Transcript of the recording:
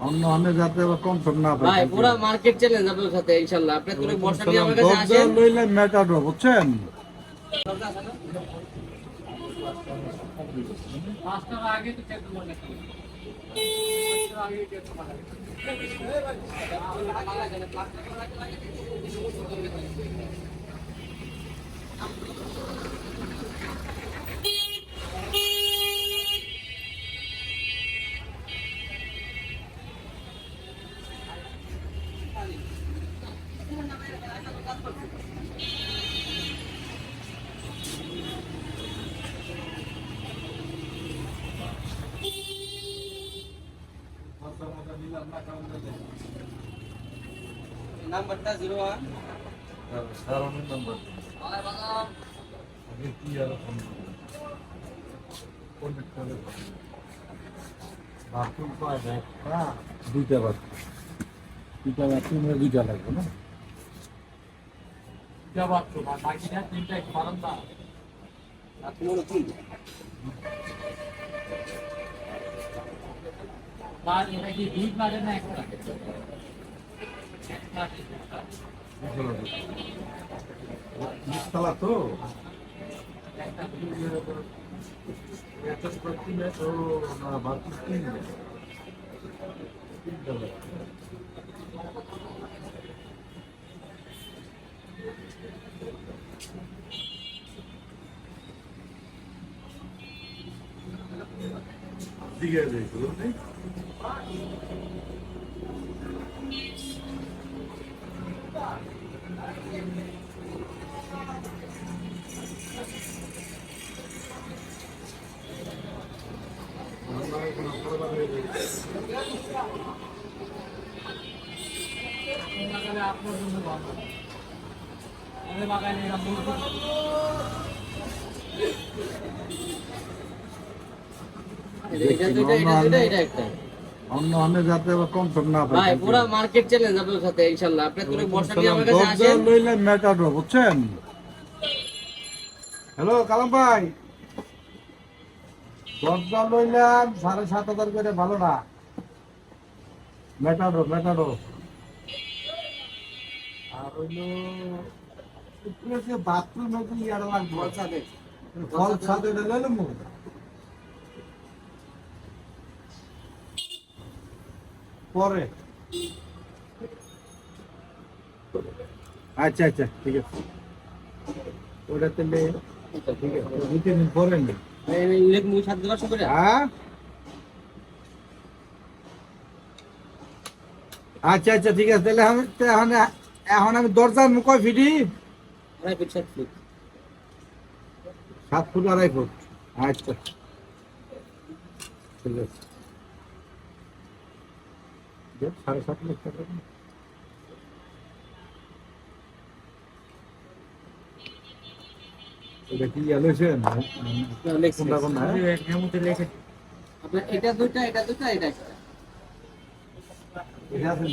অন্য অন্য যাতে আবার কনফার্ম না ভাই পুরো মার্কেট চ্যালেঞ্জ আপনার সাথে ইনশাআল্লাহ আপনি তুমি বর্ষা দিয়ে আমার কাছে আসেন। লইলে মেটাডো বুঝছেন? নাম্বারটা জিরো ওয়ান নাম্বার আগে কি আর ফোন বাথরুম পাওয়া যায় হ্যাঁ দুইটা বাথরুম দুইটা বাথরুমে দুইটা লাগবে না বাথরুম আর বাকিটা তিনটা বারান্দা এটা কি দুই ফ্ল্যাটের না এক ফ্ল্যাটের এক ফ্ল্যাটের তো একটা দিকে দেখুন বাগানে আপনার জন্য আমাদের বাগানে অন্য অন্য যাতে আবার কনফার্ম না ভাই পুরো মার্কেট চ্যালেঞ্জ আপনার সাথে ইনশাআল্লাহ আপনি তুমি বর্ষা দিয়ে আমার কাছে আসেন। লইলে মেটাডো বুঝছেন? হ্যালো কালাম ভাই। দরজা লইলাম সাড়ে সাত হাজার করে ভালো না। মেটাডো মেটাডো আর হইল বাথরুম ইয়ার লাগবে ফল ছাদে লইলাম পরে। আচ্ছা আচ্ছা ঠিক আছে। ওটা তাহলে ঠিক আছে হ্যাঁ? আচ্ছা আচ্ছা ঠিক আছে, তাহলে আমি এখন এখন আমি দরজার মুখ ফিটি সাত ফিট সাত ফুট, আড়াই ফুট। আচ্ছা। ঠিক আছে। সাড়ে সাত লাখ টাকা এটা কি আলোচন কোনটা কোনটা হ্যাঁ? মধ্যে লেখে আপনার এটা দুইটা এটা দুইটা এটা একটা এটা আছে?